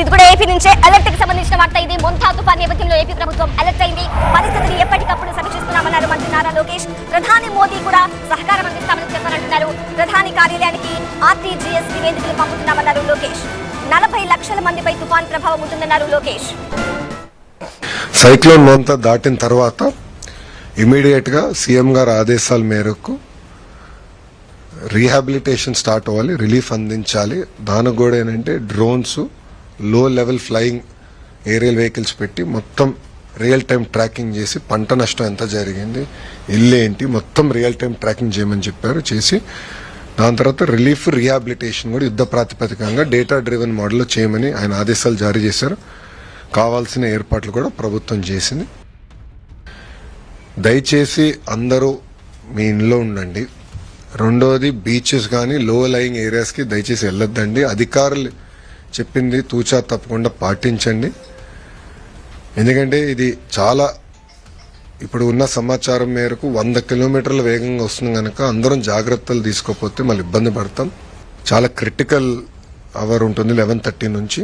ఇది కూడా ఏపీ నుంచే అలర్ట్కి సంబంధించిన వార్త ఇది. మొంతా తుఫాన్ నేపథ్యంలో ఏపీ ప్రభుత్వం అలర్ట్ అయింది. పరిస్థితిని ఎప్పటికప్పుడు సమీక్షిస్తున్నామన్నారు మంత్రి నారా లోకేష్. ప్రధాని మోదీ కూడా సహకారం అందిస్తామని చెప్పారంటున్నారు. ప్రధాని కార్యాలయానికి ఆర్టీజీఎస్ నివేదికలు పంపుతున్నామన్నారు లోకేష్. నలభై లక్షల మందిపై తుఫాన్ ప్రభావం ఉంటుందన్నారు లోకేష్. సైక్లోన్ మొంత దాటిన తర్వాత ఇమీడియట్గా సీఎం గారి ఆదేశాల మేరకు రీహాబిలిటేషన్ స్టార్ట్ అవ్వాలి రిలీఫ్ అందించాలి. దానికి కూడా ఏంటంటే డ్రోన్స్ లో లెవెల్ ఫ్లయింగ్ ఏరియల్ వెహికల్స్ పెట్టి మొత్తం రియల్ టైం ట్రాకింగ్ చేసి పంట నష్టం ఎంత జరిగింది ఇల్లు ఏంటి మొత్తం రియల్ టైం ట్రాకింగ్ చేయమని చెప్పారు చేసి దాని తర్వాత రిలీఫ్ రిహాబిలిటేషన్ కూడా యుద్ధ ప్రాతిపదికంగా డేటా డ్రివెన్ మోడల్లో చేయమని ఆయన ఆదేశాలు జారీ చేశారు. కావాల్సిన ఏర్పాట్లు కూడా ప్రభుత్వం చేసింది. దయచేసి అందరూ మీ ఇంట్లో ఉండండి. రెండోది బీచెస్ కానీ లో లయింగ్ ఏరియాస్కి దయచేసి వెళ్ళొద్దండి. అధికారులు చెప్పింది తూచా తప్పకుండా పాటించండి. ఎందుకంటే ఇది చాలా ఇప్పుడు ఉన్న సమాచారం మేరకు వంద కిలోమీటర్ల వేగంగా వస్తుంది కనుక అందరం జాగ్రత్తలు తీసుకోకపోతే మళ్ళీ ఇబ్బంది పడతాం. చాలా క్రిటికల్ అవర్ ఉంటుంది లెవెన్ థర్టీ నుంచి.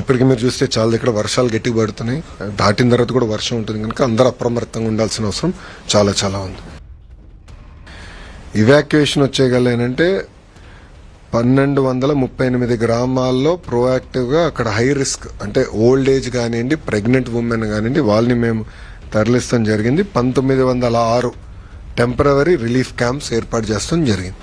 ఇప్పటికి మీరు చూస్తే చాలా దగ్గర వర్షాలు గట్టిగా పడుతున్నాయి. దాటిన తర్వాత కూడా వర్షం ఉంటుంది కనుక అందరూ అప్రమత్తంగా ఉండాల్సిన అవసరం చాలా చాలా ఉంది. ఇవాక్యుయేషన్ వచ్చేయగలేనంటే ఏంటంటే పన్నెండు వందల ముప్పై ఎనిమిది గ్రామాల్లో ప్రోయాక్టివ్గా అక్కడ హై రిస్క్ అంటే ఓల్డ్ ఏజ్ కానివ్వండి ప్రెగ్నెంట్ ఉమెన్ కానివ్వండి వాళ్ళని మేము తరలిస్తాం జరిగింది. పంతొమ్మిది వందల ఆరు టెంపరవరీ రిలీఫ్ క్యాంప్స్ ఏర్పాటు చేస్తాం జరిగింది.